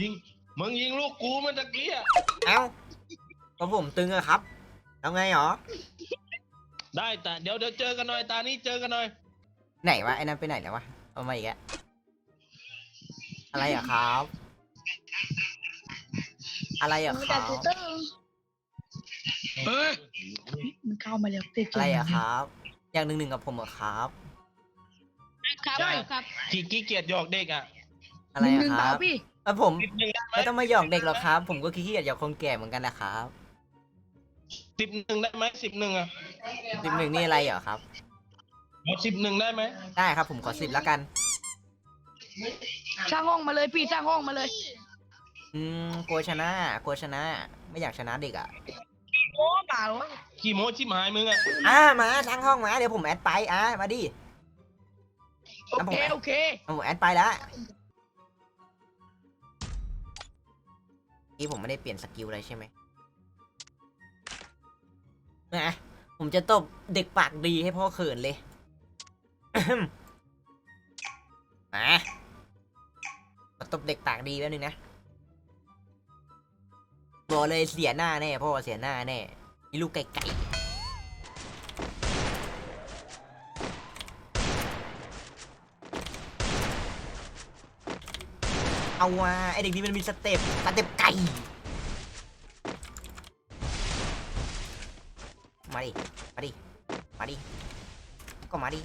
ยิงมึงยิงลูกกูมันตะกี้อะเอ้าก็ผมตึงอะครับแล้วไงหรอ ได้แต่เดี๋ยวเดี๋ยวเจอกันหน่อยตานี้เจอกันหน่อย ไหนวะไอ้นั่นไปไหนแล้ววะ เอามาอีกแล้วอะไรอะครับ อะไรอะคแต่รับติวเตอร์เฮ้ยมันเข้ามาแล้วติดอะไรอะครับ อย่างหนึ่งหนึ่งกับผมอะครับ ครับครับ ขี้ขี้เกียจหยอกเด็กอะอะไรหอะนึ่งคเปล่ารับ พี่เออผมสิบหนึ่งได้ไหมไม่ต้องมาหยอกเด็กหรอกครับ ผมก็ขี้เกียจหยอกคนแก่เหมือนกันนะครับสิบหนึ่งได้ไหมสิบหนึ่งอะสิบหนึ่งนี่อะไรเหรอครับ เอาสิบหนึ่งได้ไหมได้ครับผมขอสิบแล้วกัน สร้างห้องมาเลยพี่สร้างห้องมาเลย อืมกลัวชนะกลัวชนะ ไม่อยากชนะเด็กอะ โอ้เปล่าขี้โม้ชิมหายมึงอะอ่ามาทั้งห้องมาเดี๋ยวผมแอดไปอะมาดิโอเคโอเค เอาผมแอดไปแล้ว นี่ผมไม่ได้เปลี่ยนสกิลอะไรใช่ไหมนะผมจะตบเด็กปากดีให้พ่อเขินเลยมาตบเด็กปากดีแป๊บนึงนะบอกเลยเสียหน้าแน่พ่อเสียหน้าแน่ลูกไก่ไก่ เอาว่าไอเด็กนี้มันมีสเต็ปสเต็ปไก่มาดิ มาดิ มาดิ ก็มาดิ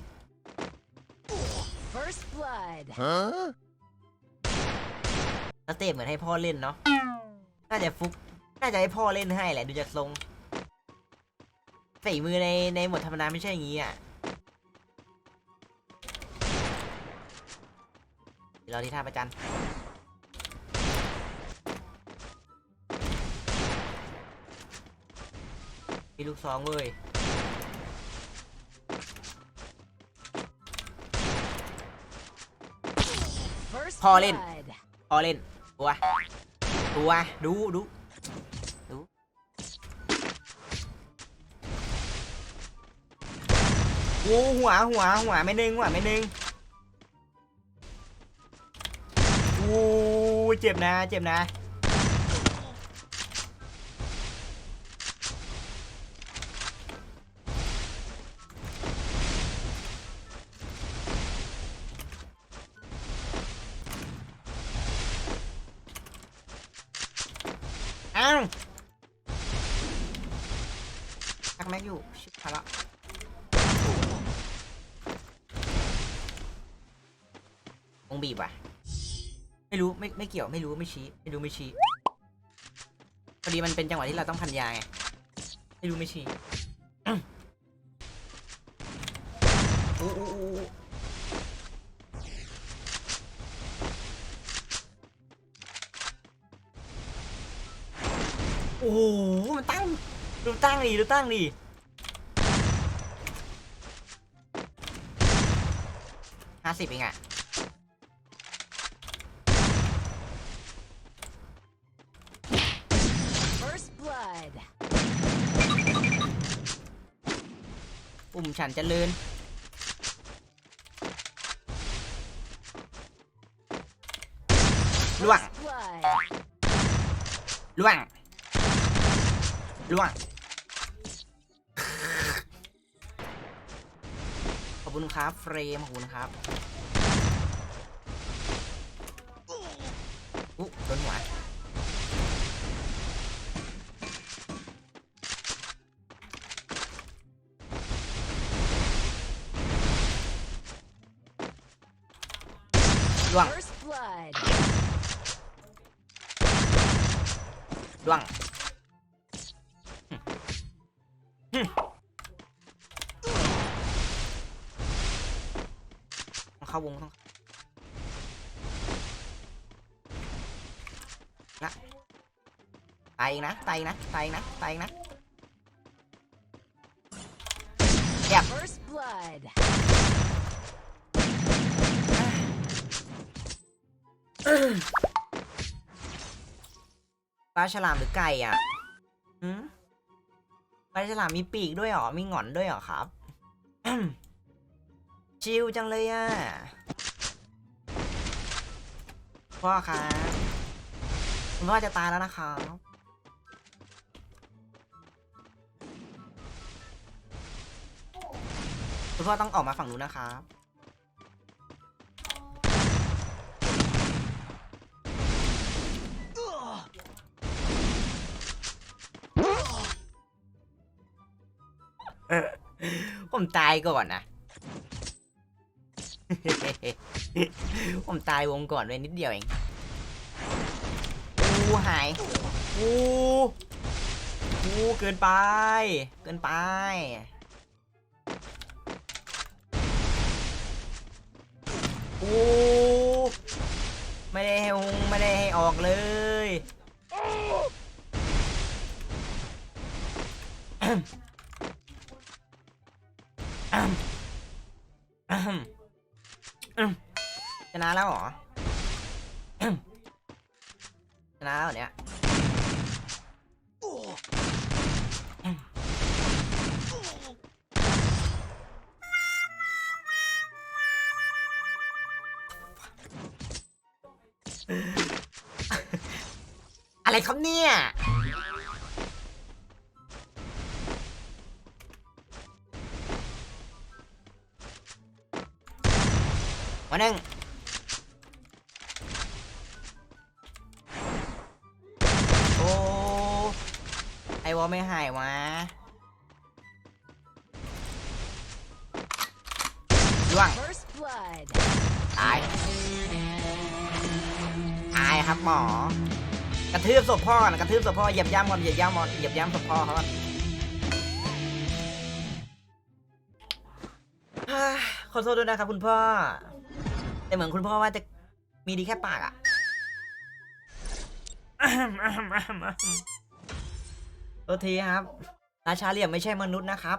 First blood. สเต็ปเหมือนให้พ่อเล่นเนาะ น่าจะฟุก น่าจะให้พ่อเล่นให้แหละดูจากทรงฝีมือในในหมวดธรรมดาไม่ใช่อย่างนี้อะเดี๋ยวรอที่ท่าประจัน มีลูกซองเว้ย First Pauline. blood. พอเล่น ตัว ตัว ดูดูดูโอ้หัว หัว หัว ไม่นึง หัว ไม่นึงโอ้เจ็บนะ เจ็บนะ อ้าวทักแม็กอยู่ ชิบหายละวงบีบว่ะ ไม่รู้ ไม่ไม่เกี่ยวไม่รู้ไม่ชี้ ไม่รู้ไม่ชี้พอดีมันเป็นจังหวะที่เราต้องพันยาไง ไม่รู้ไม่ชี้อู้อู้อู้ ดูตั้งดิดูตั้งดิห้าสิบเองอะ First blood. ปุ่มฉันเจริญล่วง First blood. ล่วงล่วง คุณครับ เฟรมขอบคุณครับอุ๊โดนหัวล่วงล่วง เข้าวงต้องนะตายเองนะตายเองนะตายเองนะตายเองนะ First blood. ปลาฉลามหรือไก่อะหืมปลาฉลามมีปีกด้วยเหรอ มีหงอนด้วยเหรอครับ ชิลจังเลยอะ พ่อครับคุณพ่อจะตายแล้วนะครับคุณพ่อต้องออกมาฝั่งนู้นนะครับผมตายก่อนนะ ผมตายวงก่อนเลยนิดเดียวเองอู้หายอู้อู้เกินไป เกินไปอู้ไม่ได้ให้วงไม่ได้ให้ออกเลย ชนะแล้วเหรอ ชนะแล้วเหรอเนี่ยอะไรครับเนี่ย วันหนึ่งโอ้ไอวอลไม่หายวะล่วง First blood. ตายตายครับหมอกระทืบศพพ่อก่อนกระทืบศพพ่อเหยียบย่ำก่อนเหยียบย่ำก่อนเหยียบย่ำศพพ่อเขาก่อนฮ่าขอโทษด้วยนะครับคุณพ่อ แต่เหมือนคุณพ่อว่าจะมีดีแค่ปากอะโทษทีครับ ราชาเหลี่ยมไม่ใช่มนุษย์นะครับ